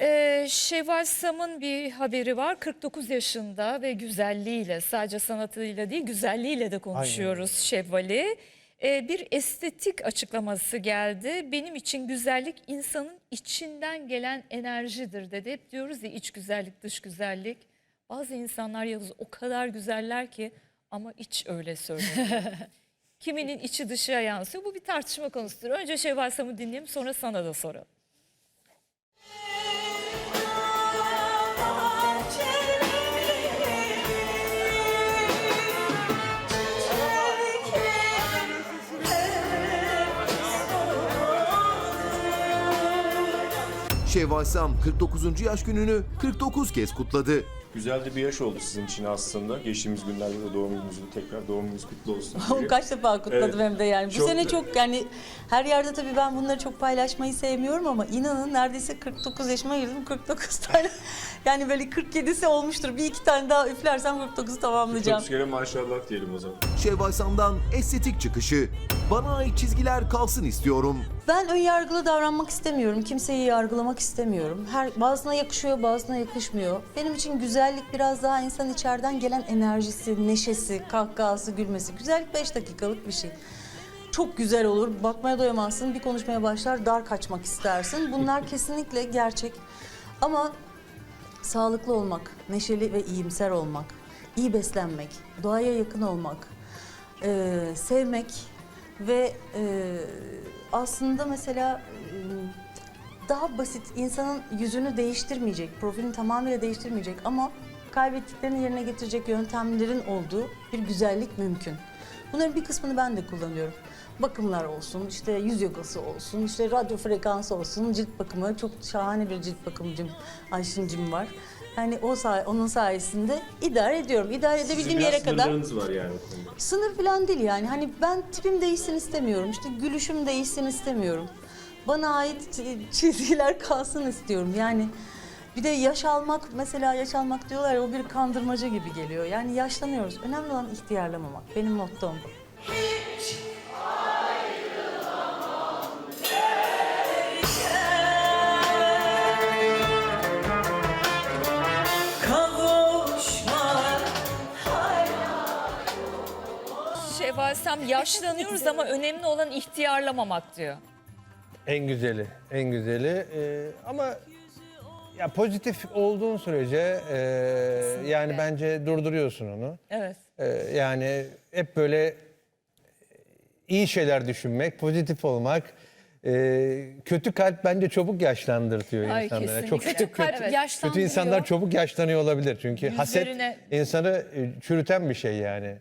Ee, Şevval Sam'ın bir haberi var. 49 yaşında ve güzelliğiyle sadece sanatıyla değil güzelliğiyle de konuşuyoruz Şevval'i. Ee, bir estetik açıklaması geldi. Benim için güzellik insanın içinden gelen enerjidir dedi. Hep diyoruz ya iç güzellik dış güzellik. Bazı insanlar Yavuz o kadar güzeller ki ama iç öyle söylüyor. Kiminin içi dışa yansıyor. Bu bir tartışma konusudur. Önce Şevval Sam'ı dinleyelim sonra sana da soralım. Şevval Sam 49. yaş gününü 49 kez kutladı. Güzel de bir yaş oldu sizin için aslında. Geçtiğimiz günlerde de doğum gününüzü tekrar doğum gününüz kutlu olsun. diye. Kaç defa kutladım Evet. hem de yani. Bu Çok sene çok yani her yerde tabii ben bunları çok paylaşmayı sevmiyorum ama inanın neredeyse 49 yaşıma girdim 49 tane. yani böyle 47'si olmuştur. Bir iki tane daha üflersem 49 tamamlayacağım. Çok kere maşallah diyelim o zaman. Şevval Sam'dan estetik çıkışı. Bana ait çizgiler kalsın istiyorum. Ben ön yargılı davranmak istemiyorum. Kimseyi yargılamak istemiyorum. Her bazına yakışıyor, bazına yakışmıyor. Benim için güzellik biraz daha insan içeriden gelen enerjisi, neşesi, kahkahası, gülmesi. Güzellik 5 dakikalık bir şey. Çok güzel olur. Bakmaya doyamazsın. Bir konuşmaya başlar, dar kaçmak istersin. Bunlar kesinlikle gerçek. Ama sağlıklı olmak, neşeli ve iyimser olmak, iyi beslenmek, doğaya yakın olmak, eee, sevmek ve eee, aslında mesela eee, daha basit insanın yüzünü değiştirmeyecek, profilini tamamıyla değiştirmeyecek ama kaybettiklerini yerine getirecek yöntemlerin olduğu bir güzellik mümkün. Bunların bir kısmını ben de kullanıyorum. Bakımlar olsun, işte yüz yogası olsun, işte radyo frekansı olsun, cilt bakımı. Çok şahane bir cilt bakımcım Ayşin'cim var. Yani o say onun sayesinde idare ediyorum. İdare edebildiğim yere kadar. sınırlarınız var yani o konuda. Sınır falan değil yani. Hani ben tipim değişsin istemiyorum. İşte gülüşüm değişsin istemiyorum. Bana ait çi- çizgiler kalsın istiyorum. Yani bir de yaş almak mesela yaş almak diyorlar ya o bir kandırmaca gibi geliyor. Yani yaşlanıyoruz. Önemli olan ihtiyarlamamak. Benim mottom bu. Şevval Sam yaşlanıyoruz ama önemli olan ihtiyarlamamak diyor. En güzeli, en güzeli. Ee, ama ya pozitif olduğun sürece e, yani bence durduruyorsun onu. Evet. Ee, yani hep böyle iyi şeyler düşünmek, pozitif olmak. e, kötü kalp bence çabuk yaşlandırtıyor Ay, insanlara. Çok kesinlikle. kötü, kötü, Evet. Yaşlandırıyor. kötü insanlar çabuk yaşlanıyor olabilir. Çünkü haset Yüzlerine- insanı e, çürüten bir şey yani.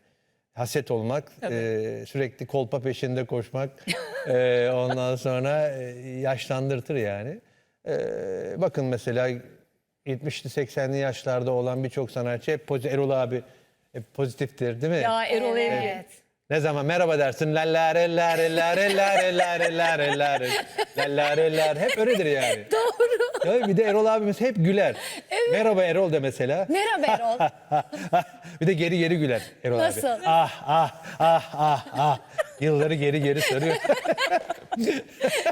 Haset olmak, e, sürekli kolpa peşinde koşmak, e, ondan sonra e, yaşlandırtır yani. E, bakın mesela 70'li 80'li yaşlarda olan birçok sanatçı hep pozitif, Erol abi hep pozitiftir değil mi? Ya Erol Evgin. Evet. Ne zaman merhaba dersin lallare lare lare lare lare lare lare lallare lare hep öyledir yani. Doğru. Ya bir de Erol abimiz hep güler. Merhaba Erol de mesela. Merhaba Erol. bir de geri geri güler Erol Nasıl? abi. Ah ah ah ah ah. Yılları geri geri sarıyor.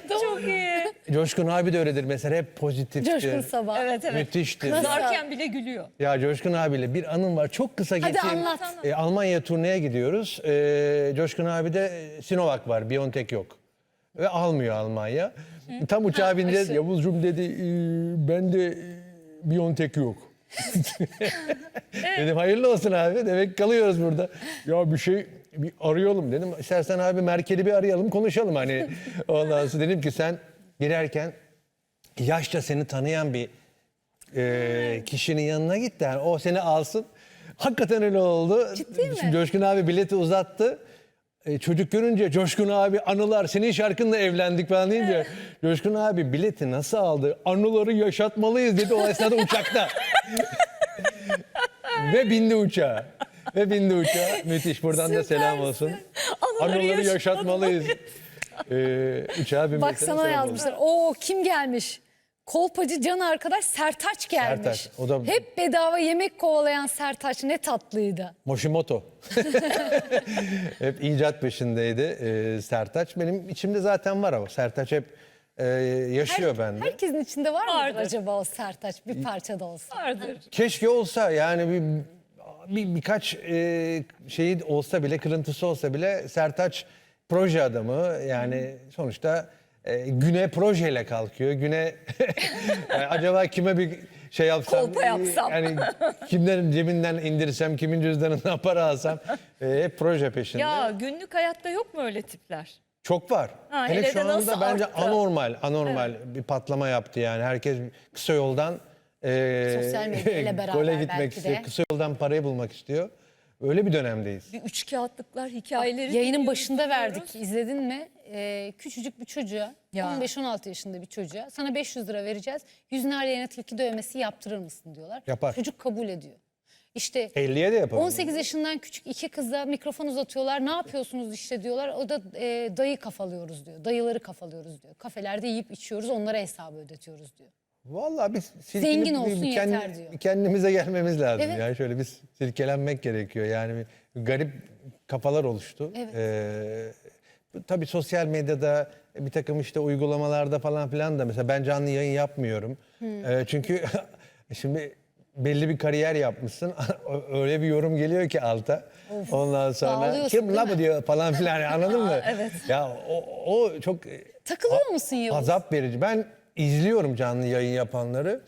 Çok iyi. Coşkun abi de öyledir mesela hep pozitiftir. Coşkun Sabah. Evet evet. Müthiştir. Kızarken bile gülüyor. Ya Coşkun abiyle bir anım var. Çok kısa Hadi geçeyim. anlat. E, Almanya turneye gidiyoruz. E, Coşkun abi de Sinovac var. Biontech yok. Ve almıyor Almanya. Tam uçağa bineceğiz. Yavuzcuğum dedi e, ben de e, Biontech yok. Dedim hayırlı olsun abi. Demek kalıyoruz burada. Ya bir şey bir arayalım dedim. İstersen abi Merkel'i bir arayalım konuşalım hani. Ondan sonra dedim ki sen girerken yaşça seni tanıyan bir e, kişinin yanına git de yani o seni alsın. Hakikaten öyle oldu. Ciddi mi? Şimdi Coşkun abi bileti uzattı. E, çocuk görünce Coşkun abi anılar senin şarkınla evlendik falan deyince Coşkun abi bileti nasıl aldı? Anıları yaşatmalıyız dedi o esnada uçakta. Ve bindi uçağa. Ve bindi uçağa. Müthiş. Buradan da selam olsun. Anıları Anıları yaşatmalıyız. Ee, uçağa binmesine Bak sana selam olsun. yazmışlar. Oo kim gelmiş? Kolpacı can arkadaş Sertaç gelmiş. Sertaç, o da- Hep bedava yemek kovalayan Sertaç ne tatlıydı. Moshimoto. Hep icat peşindeydi e, Sertaç. Benim içimde zaten var ama Sertaç hep e, yaşıyor bende. Herkesin içinde var mıdır Vardır. acaba o sertaç bir parça da olsa? Vardır. Keşke olsa yani bir, bir birkaç e, şeyi olsa bile kırıntısı olsa bile Sertaç proje adamı yani sonuçta e, güne projeyle kalkıyor. Güne e, acaba kime bir şey yapsam, Kolpa yapsam. yani kimlerin cebinden indirsem, kimin cüzdanından para alsam e, hep proje peşinde. Ya günlük hayatta yok mu öyle tipler? Çok var. Ha, hele, hele şu de anda nasıl bence arttı? anormal, anormal bir patlama yaptı yani. Herkes kısa yoldan e, Sosyal medyayla beraber gole gitmek belki istiyor. de. Kısa yoldan parayı bulmak istiyor. Öyle bir dönemdeyiz. Bir üç kağıtlıklar hikayeleri. Yayının başında verdik. İzledin mi? Ee, küçücük bir çocuğa, Ya. 15-16 yaşında bir çocuğa sana 500 lira vereceğiz. Yüzüne arayana tilki dövmesi yaptırır mısın diyorlar. Yapar. Çocuk kabul ediyor. İşte 50'ye de yapalım. 18 yaşından küçük iki kıza mikrofon uzatıyorlar. Ne yapıyorsunuz işte diyorlar. O da e, dayı kafalıyoruz diyor. Dayıları kafalıyoruz diyor. Kafelerde yiyip içiyoruz onlara hesabı ödetiyoruz diyor. Vallahi biz Zengin olsun bir yeter diyor. kendimize gelmemiz lazım. Evet. Yani şöyle biz silkelenmek gerekiyor. Yani garip kafalar oluştu. Evet. Ee, tabii sosyal medyada bir takım işte uygulamalarda falan filan da mesela ben canlı yayın yapmıyorum. Hmm. Ee, çünkü şimdi belli bir kariyer yapmışsın. Öyle bir yorum geliyor ki alta. Ondan sonra kim la bu diyor falan filan anladın mı? evet. Ya o, o çok Takılıyor musun Yavuz? Azap verici. Ben izliyorum canlı yayın yapanları.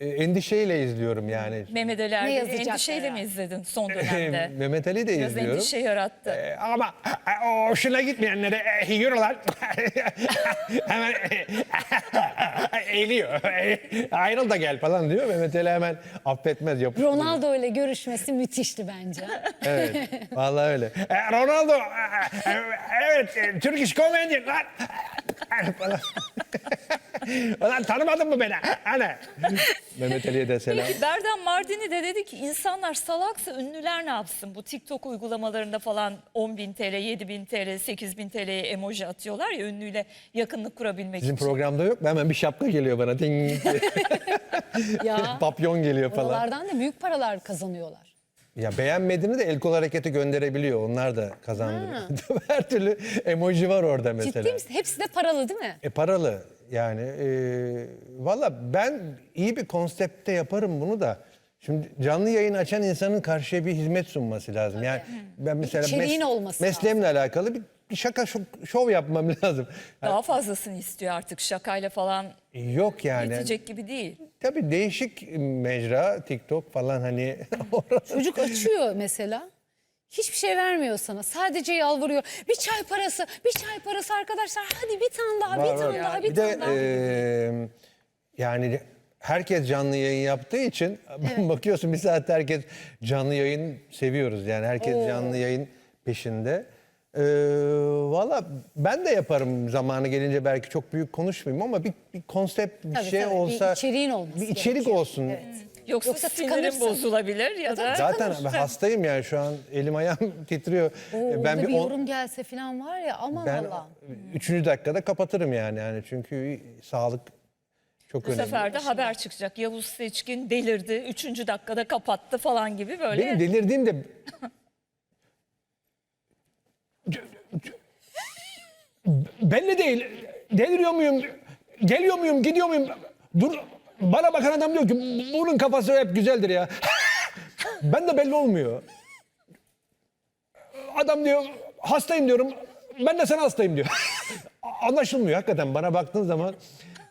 E, endişeyle izliyorum yani. Mehmet Ali Ne Erbil'i yazacaklar endişeyle mi izledin son dönemde? Mehmet Ali de Biraz izliyorum. endişe yarattı. E, ama e, o hoşuna gitmeyenlere e, yiyorlar. hemen e, eğiliyor. Ayrıl da gel falan diyor. Mehmet Ali hemen affetmez. Yapıştırıyor. Ronaldo ile görüşmesi müthişti bence. Evet. Vallahi öyle. E, Ronaldo. e, e, evet. e, Turkish comedian lan. falan. Ulan tanımadın mı beni? Hani? Mehmet Ali'ye de selam. Peki Berdan Mardini de dedi ki insanlar salaksa ünlüler ne yapsın? Bu TikTok uygulamalarında falan 10 bin TL, 7 bin TL, 8 bin TL'ye emoji atıyorlar ya ünlüyle yakınlık kurabilmek Bizim için. programda yok mu? Hemen bir şapka geliyor bana. Ding diye. ya Papyon geliyor falan. oralardan da büyük paralar kazanıyorlar. Ya beğenmediğini de el kol hareketi gönderebiliyor. Onlar da kazandırıyor. Her türlü emoji var orada mesela. Ciddi misin? Hepsi de paralı değil mi? E paralı yani. E, Valla ben iyi bir konseptte yaparım bunu da. Şimdi canlı yayın açan insanın karşıya bir hizmet sunması lazım. Yani ben mesela içeriğin olması mesleğimle alakalı bir, bir şaka şov, şov yapmam lazım. Daha fazlasını istiyor artık şakayla falan Yok yani. yetecek gibi değil. Tabii değişik mecra, TikTok falan hani orası. Çocuk açıyor mesela. Hiçbir şey vermiyor sana. Sadece yalvarıyor. Bir çay parası, bir çay parası arkadaşlar. Hadi bir tane daha, bir tane daha, bir, Bir tane de daha. e, yani herkes canlı yayın yaptığı için bakıyorsun bir saatte herkes canlı yayın seviyoruz. Yani herkes canlı yayın peşinde. E, Valla ben de yaparım zamanı gelince belki çok büyük konuşmayayım ama bir, bir konsept bir Tabii, şey tabii. Bir olsa. içeriğin olması Bir içerik gerekiyor. olsun. Yoksa, Yoksa sinirim tıkanırsın. bozulabilir ya da Zaten ben hastayım yani şu an elim ayağım titriyor. Oo, E, ben bir, bir on- yorum gelse falan var ya aman ben Allah. üçüncü dakikada kapatırım yani yani çünkü sağlık çok bu önemli. sefer de haber çıkacak. Yavuz Seçkin delirdi. Üçüncü dakikada kapattı falan gibi böyle. Benim delirdiğim de belli değil. Deliriyor muyum? Geliyor muyum? Gidiyor muyum? Dur. Bana bakan adam diyor ki bunun kafası hep güzeldir ya. ben de belli olmuyor. Adam diyor hastayım diyorum. Ben de sana hastayım diyor. Anlaşılmıyor hakikaten. Bana baktığın zaman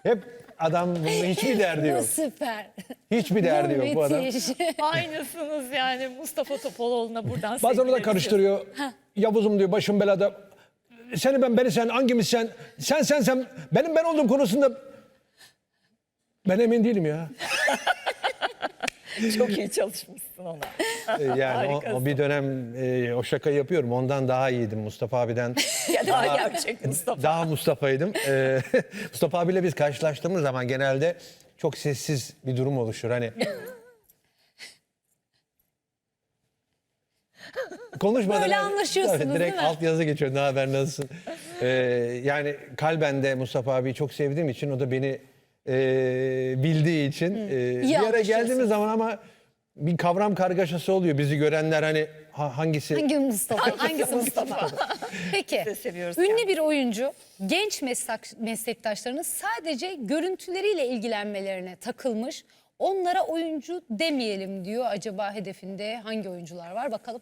hep adam bunun hiçbir derdi yok. süper. Hiçbir derdi yok bu adam. Müthiş. Aynısınız yani Mustafa Topaloğlu'na buradan Bazen da sevgilerimizi- karıştırıyor. Yavuzum diyor başım belada. Seni ben beni sen hangimiz sen? Sen sen sen benim ben olduğum konusunda ben emin değilim ya. Çok iyi çalışmışsın ona. Ee, Yani o, Harikasın. o bir dönem e, o şaka yapıyorum. Ondan daha iyiydim Mustafa abiden. ya daha gerçek Mustafa. Daha Mustafa'ydım. Ee, Mustafa abiyle biz karşılaştığımız zaman genelde çok sessiz bir durum oluşur. Hani konuşmadan Böyle önce- anlaşıyorsunuz, Evet, direkt değil mi? alt yazı geçiyor. Ne haber nasılsın? Ee, yani kalben de Mustafa abiyi çok sevdiğim için o da beni e, bildiği için e, bir yere geldiğimiz zaman ama bir kavram kargaşası oluyor. Bizi görenler hani Ha- hangisi? Hangi Mustafa? Hangisi Mustafa? Peki. Biz de seviyoruz Ünlü kendisini. bir oyuncu genç meslek, meslektaşlarının sadece görüntüleriyle ilgilenmelerine takılmış. Onlara oyuncu demeyelim diyor. Acaba hedefinde hangi oyuncular var bakalım.